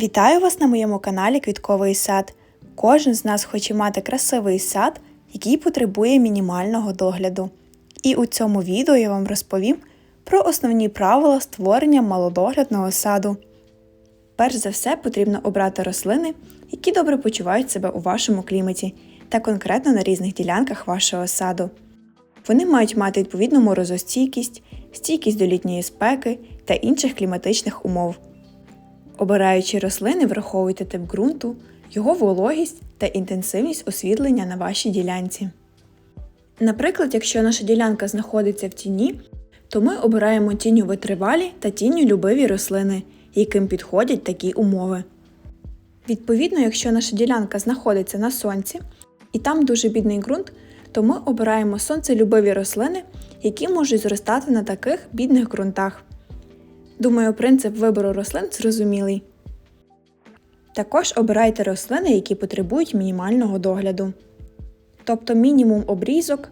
Вітаю вас на моєму каналі Квітковий сад. Кожен з нас хоче мати красивий сад, який потребує мінімального догляду. І у цьому відео я вам розповім про основні правила створення малодоглядного саду. Перш за все потрібно обрати рослини, які добре почувають себе у вашому кліматі та конкретно на різних ділянках вашого саду. Вони мають мати відповідну морозостійкість, стійкість до літньої спеки та інших кліматичних умов. Обираючи рослини, враховуйте тип ґрунту, його вологість та інтенсивність освітлення на вашій ділянці. Наприклад, якщо наша ділянка знаходиться в тіні, то ми обираємо тінню витривалі та тінню любиві рослини, яким підходять такі умови. Відповідно, якщо наша ділянка знаходиться на сонці і там дуже бідний ґрунт, то ми обираємо сонцелюбиві рослини, які можуть зростати на таких бідних ґрунтах. Думаю, принцип вибору рослин зрозумілий. Також обирайте рослини, які потребують мінімального догляду, тобто мінімум обрізок,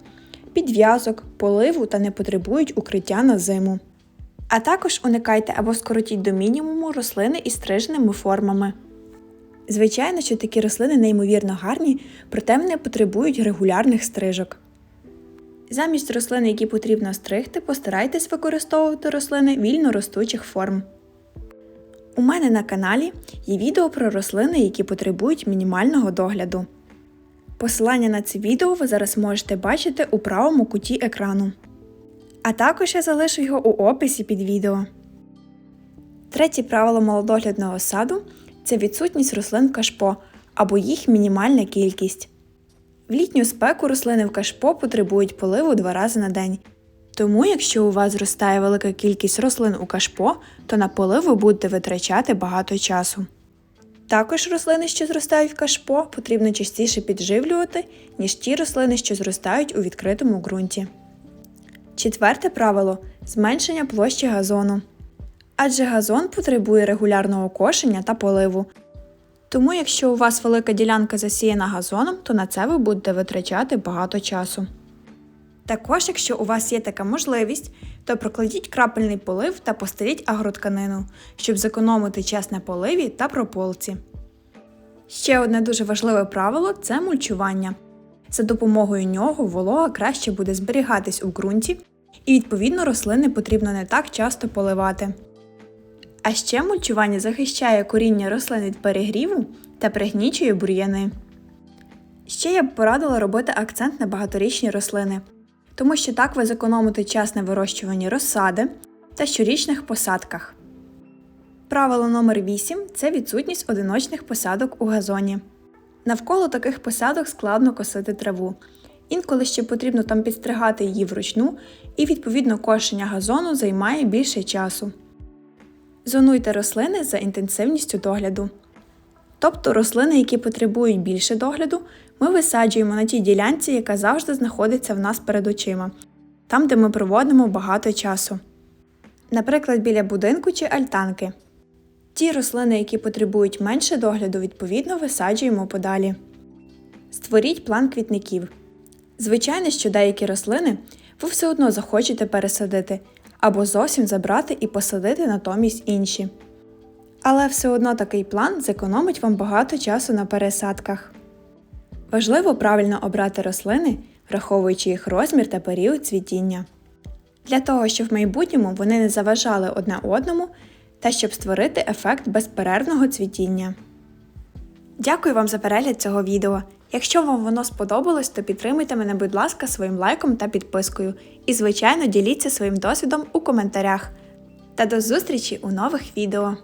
підв'язок, поливу та не потребують укриття на зиму. А також уникайте або скоротіть до мінімуму рослини із стриженими формами. Звичайно, що такі рослини неймовірно гарні, проте вони потребують регулярних стрижок. Замість рослин, які потрібно стригти, постарайтесь використовувати рослини вільно ростучих форм. У мене на каналі є відео про рослини, які потребують мінімального догляду. Посилання на це відео ви зараз можете бачити у правому куті екрану. А також я залишу його у описі під відео. Третє правило малодоглядного саду це відсутність рослин кашпо або їх мінімальна кількість. В літню спеку рослини в кашпо потребують поливу два рази на день. Тому, якщо у вас зростає велика кількість рослин у кашпо, то на полив ви будете витрачати багато часу. Також рослини, що зростають в кашпо, потрібно частіше підживлювати, ніж ті рослини, що зростають у відкритому ґрунті. Четверте правило зменшення площі газону. Адже газон потребує регулярного кошення та поливу. Тому, якщо у вас велика ділянка засіяна газоном, то на це ви будете витрачати багато часу. Також, якщо у вас є така можливість, то прокладіть крапельний полив та постеліть агротканину, щоб зекономити час на поливі та прополці. Ще одне дуже важливе правило це мульчування. За допомогою нього волога краще буде зберігатись у ґрунті, і відповідно рослини потрібно не так часто поливати. А ще мульчування захищає коріння рослин від перегріву та пригнічує бур'яни. Ще я б порадила робити акцент на багаторічні рослини, тому що так ви зекономите час на вирощуванні розсади та щорічних посадках. Правило номер 8 це відсутність одиночних посадок у газоні. Навколо таких посадок складно косити траву. Інколи ще потрібно там підстригати її вручну, і відповідно кошення газону займає більше часу. Зонуйте рослини за інтенсивністю догляду. Тобто рослини, які потребують більше догляду, ми висаджуємо на тій ділянці, яка завжди знаходиться в нас перед очима, там, де ми проводимо багато часу. Наприклад, біля будинку чи альтанки. Ті рослини, які потребують менше догляду, відповідно висаджуємо подалі. Створіть план квітників. Звичайно, що деякі рослини ви все одно захочете пересадити або зовсім забрати і посадити натомість інші. Але все одно такий план зекономить вам багато часу на пересадках. Важливо правильно обрати рослини, враховуючи їх розмір та період цвітіння. Для того, щоб в майбутньому вони не заважали одне одному та щоб створити ефект безперервного цвітіння. Дякую вам за перегляд цього відео. Якщо вам воно сподобалось, то підтримуйте мене, будь ласка, своїм лайком та підпискою. І, звичайно, діліться своїм досвідом у коментарях. Та до зустрічі у нових відео!